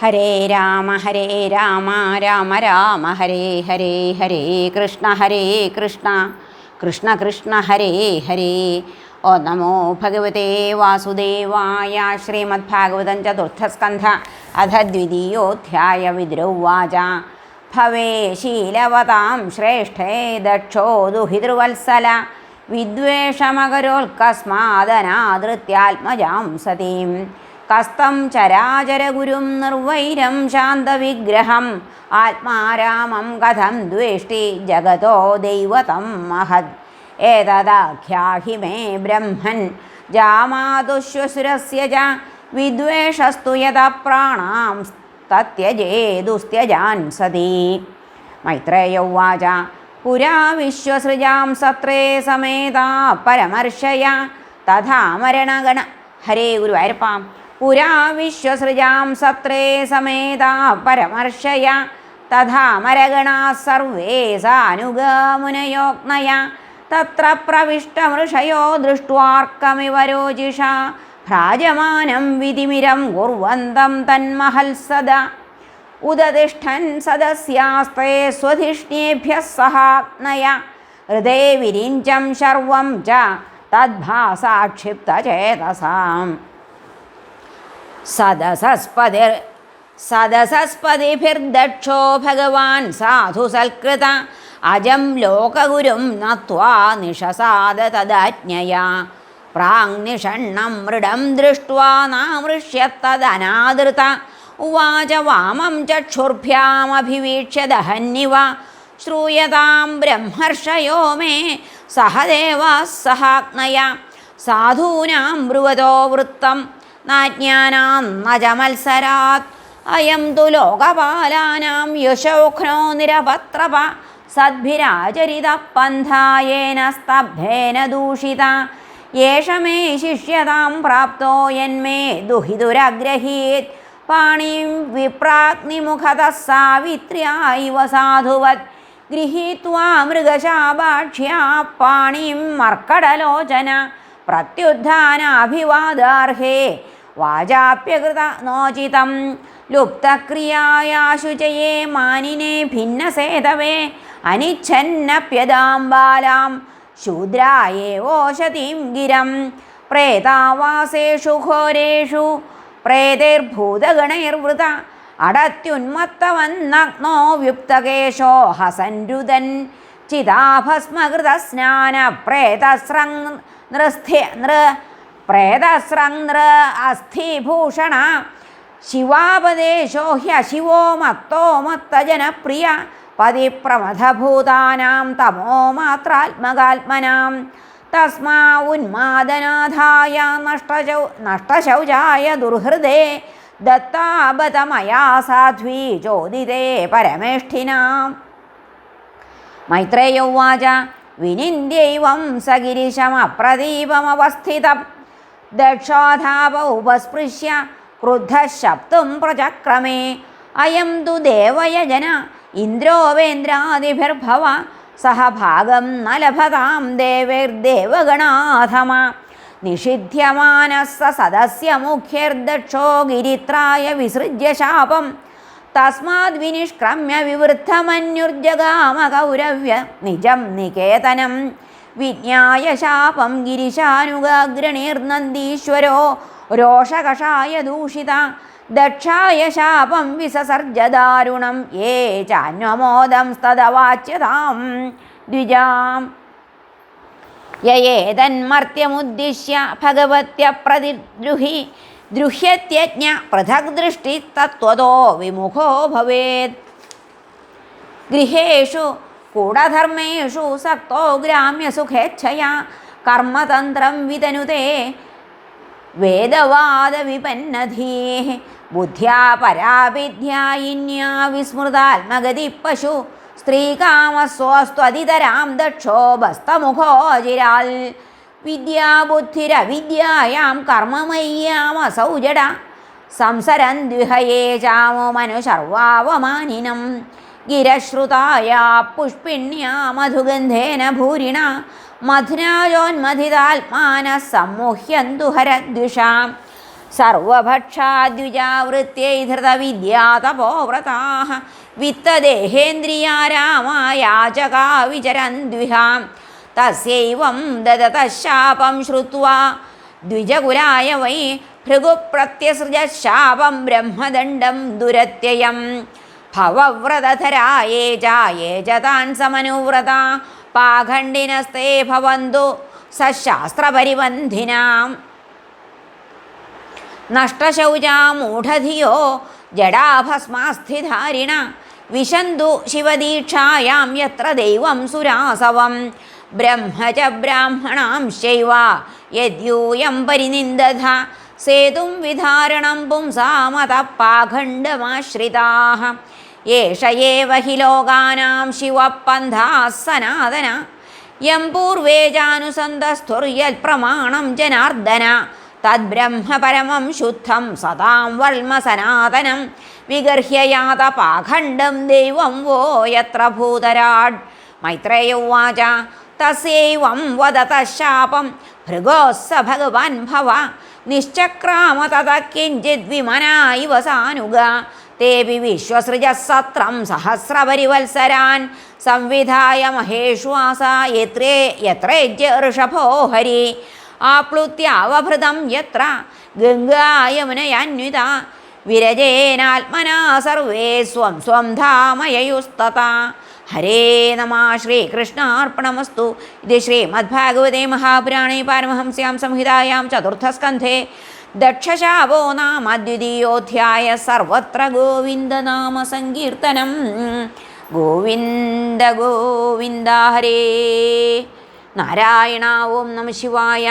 ഹരേ രാമ ഹരേ രാമ രാമ രാമ ഹരേ ഹരേ ഹരേ കൃഷ്ണ ഹരേ കൃഷ്ണ. കൃഷ്ണ കൃഷ്ണ ഹരേ ഹരേ. ഓ നമോ ഭഗവതേ വാസുദേവായ ശ്രീമദ്ഭാഗവതം ചതുർത്ഥസ്കന്ധ അധ ദ്വിതീയോധ്യായ വിദ്രൗവാച. ഭവേ ശീലവതാം ശ്രേഷ്ഠേ ദക്ഷോ ദുഹിതൃവത്സല. വിദ്വേഷമകരോൽക്കസ്മാദനാദൃത്യാത്മജാം സതീം. കസ്തം ചരാചരഗുരും നിർവൈരം ശാന്തവിഗ്രഹം. ആത്മാരാമം കഥം ദ്വേഷ്ടി ജഗതോ ദൈവതം മഹത് ഏതദാഖ്യാഹി മേ ബ്രഹ്മൻ. ജാമാതുശ്വസുരസ്യ ച വിദ്വേഷസ്തു യത പ്രാണാം തത്യജേതുസ്ത്യജാൻ സതി. മൈത്രേയൗവാച പുരാ വിശ്വസൃജാം സത്രേ സമേതാ പരമർഷയ. തഥാമരണഗണ ഹരേ ഗുരുവായൂരപ്പാം. പുരാ വിശ്വസൃജാം സത്രേ സമേതാ പരമർഷയ. തഥാ മരഗണാ സർവേ സാനുഗമുനയോഗ്നയ. തത്ര പ്രവിഷ്ടമൃഷയോ ദൃഷ്ട്വാർക്കമിവ രോജിഷ ഭ്രാജമാനം വിധിമിരം കുർവന്തം തന്മഹൽസദ. ഉദതിഷ്ഠൻ സദസ്യാസ്തേ സ്വധിഷ്ണേഭ്യ സഹാഗ്നയ. ഹൃദേ വിരിഞ്ചം ശർവം ച. തദ്ഭാസാക്ഷിപ്തചേതസാം സദസസ്പതിർ സദസസ്പതിഭിർദക്ഷോ ഭഗവാൻ സാധു സൽകൃത. അജം ലോകഗുരും നത്വാ നിഷസാദ തദജ്ഞയാ. പ്രാങ്നിഷണ്ണം മൃഡം ദൃഷ്ട്വാ നാമൃഷ്യത്തദനാദൃത ഉവാച വാമം ചക്ഷുർഭ്യാമഭിവീക്ഷ്യ ദഹന്നിവ ശ്രൂയതാം ബ്രഹ്മർഷയോ മേ സഹദേവാ സഹാഗ്നയ സാധൂനാം ബ്രുവതോ വൃത്തം നാജ്ഞാനാം ന ച മത്സരാത് അയം തു ലോകപാലാനാം യശോഘ്നോ നിരപത്രപ. സദ്ഭിരാചരിത പന്ഥായേന സ്തബ്ധേന ദൂഷിത. യേഷ മേ ശിഷ്യതാം പ്രാപ്തോ യന്മേ ദുഹിതുരഗ്രഹീത്. പാണിം വിപ്രാഗ്നിമുഖത സാവിത്ര്യായിവ സാധുവത്. ഗൃഹീത്വാ മൃഗശാഭാക്ഷ്യാ പാണിം മർക്കടലോചന. പ്രത്യുദ്ധാനാഭിവാദാർഹേ വാചാപ്യകൃത നോചിതം. ലുപ്തക്രിയായാശുചയേ മാനിനെ ഭിന്നസേതവേ അനിച്ഛന്നപ്യതാം ബാലാം ശൂദ്രായേവോശതീം ഗിരം. പ്രേതാവാസേഷു ഘോരേഷു പ്രേതൈർഭൂതഗണൈർവൃത അടത്യുന്മത്തവന്നഗ്നോ വ്യുപ്തകേശോ ഹസൻരുതൻ ചിതാഭസ്മകൃതസ്നാന പ്രേതസ്രങ് നൃസ്ഥ്യ നൃ പ്രേതസ്രങ് നൃ അസ്ഥിഭൂഷണ ശിവാപദേശോ ഹ്യശിവോ മത്തോ മത്തജനപ്രിയ പതിപ്രമഥഭൂതാനാം തമോ മാത്രാത്മകാത്മനാം. തസ്മാ ഉന്മാദനാഥായ നഷ്ടശൗ നഷ്ടശൗചായ ദുർഹൃദേ ദത്താപതമയാ സാധ്വീ ചോദിതേ പരമേഷ്ഠിനാം. മൈത്രേയൗവാച വിനിന്ദ്യൈവം സഗിരിശമപ്രദീപമവസ്ഥിതം. ക്രുദ്ധശബ്ദം പ്രചക്രമേ. അയം തു ദേവയജന ഇന്ദ്രോവേന്ദ്രാദിഭിർഭവ സഹഭാഗം ന ലഭതാം ദേവൈർദേവഗണാധമ. നിഷിധ്യമാനസ്സ സദസ്യ മുഖ്യർദക്ഷോ ഗിരിത്രായ വിസൃജ്യ ശാപം. തസ്മാത് വിനിഷ്ക്രമ്യ വിവൃദ്ധമന്യുർജഗാമ കൗരവ്യ നിജം നികേതനം. വിജ്ഞായ ശാപം രോഷകഷായ ദൂഷിത ദക്ഷായ ശാപം വിസസർജദാരുണം യേ ചാന്വമോദം സ്തവാച്യതാം ദ്വിജാം. യേതന്മർത്യമുദ്ദിശ്യ ഭഗവത്യ പ്രതിദ്രുഹി ദ്രുഹ്യത്യജ്ഞ പൃഥക് ദൃഷ്ടി തത്വതോ വിമുഖോ ഭവേത്. ഗൃഹേഷു കൂടധർമ്മേഷു സക്തോ ഗ്രാമ്യസുഖേച്ഛയാ കർമ്മതന്ത്രം വിതനുതേ വേദവാദവിപന്നധീ ബുദ്ധ്യാ പരാവിദ്യായിന്യാ വിസ്മൃതാത്മഗതി പശു സ്ത്രീകാമസ്വസ്ത്വതിതരാം ദക്ഷോ വിദ്യാബുദ്ധിരവിദ്യയാം വിദ്യാബുദ്ധിരവിദ്യായാം കർമ്മമയ്യാമസൗ ജട ചാമോ മനുശർവാവമാനിനം ഗിരശ്രുതായ പുഷ്പിണ്യ മധുഗന്ധേന ഭൂരിണ മധുനായോന്മഥിതാത്മാന സമ്മുഹ്യന്തു ഹരദ്വിഷാം സർവഭക്ഷാദ്വിജാവൃത്യൈ ധൃതവിദ്യാതപോവ്രതാः വിത്തദേഹേന്ദ്രിയാ രാമായാചകാ വിചരന്ദ്വിഹാം തസ്യൈവം ദദതശാപം ശ്രുത്വാ ദ്വിജകുലായ വൈ ഭൃഗുപ്രത്യസൃജ ബ്രഹ്മദണ്ഡം ദുരത്യയം ഭവവ്രതധരായേ സമനുവ്രത. പാഖണ്ഡിനസ്തേ ഭവന്തു സശാസ്ത്രപരിബന്ധിനാം. നഷ്ടശൗചാമൂഢധിയോ ജഡാഭസ്മാസ്ഥിധാരിണ വിശന്തു ശിവദീക്ഷായാം യത്ര ദൈവം സുരാസവം. ബ്രഹ്മ ച ബ്രാഹ്മണാംശൈവ യദ്യൂയം പരിനിന്ദധ. സേതും വിധാരണം പുംസാമത പാഖണ്ഡമാശ്രിതാः ഏഷ ഏവ ഹി ലോകാനാം ശിവപന്ഥാः സനാതന യം പൂർവേ ജാനുസന്ധസ്ഥുര്യൽ പ്രമാണം ജനാർദ്ദന. തദ്ബ്രഹ്മപരമം ശുദ്ധം സദാം വർമ്മ സനാതനം വിഗർഹ്യയാത പാഖണ്ഡം ദൈവം വോ യത്ര ഭൂതരാട്. മൈത്രേയുവാച തസ്യൈവം വദത ശാപം ഭൃഗോസ്സ ഭഗവാൻ ഭവ നിശ്ചക്രാമ തത കിഞ്ചിത് വിമനായി ഇവ സാനുഗ. തേപി വിശ്വസൃജസത്രം സഹസ്രപരിവത്സരാൻ. സംവിധായ മഹേഷ്വാസ യത്രേ യത്രേജ്യ ഋഷഭോ ഹരി. ആപ്ലുത്യാവഭൃതം യത്ര ഗംഗായമുനയന്വിത വിരജേനാത്മനാ സർവേ സ്വം സ്വം ധാമയയുസ്തത. ഹരേ നമ ശ്രീകൃഷ്ണാർപ്പണമസ്തു. ഇത് ശ്രീമദ്ഭാഗവതേ മഹാപുരാണേ പാരമഹംസ്യാം സംഹിതായാം ചതുർത്ഥസ്കന്ധേ. ദക്ഷശാപോ നാമ ദ്വിതീയോധ്യായ സർവത്ര ഗോവിന്ദനാമ സങ്കീർത്തനം ഗോവിന്ദ ഗോവിന്ദ ഹരേ നാരായണ ഓം നമ ശിവായ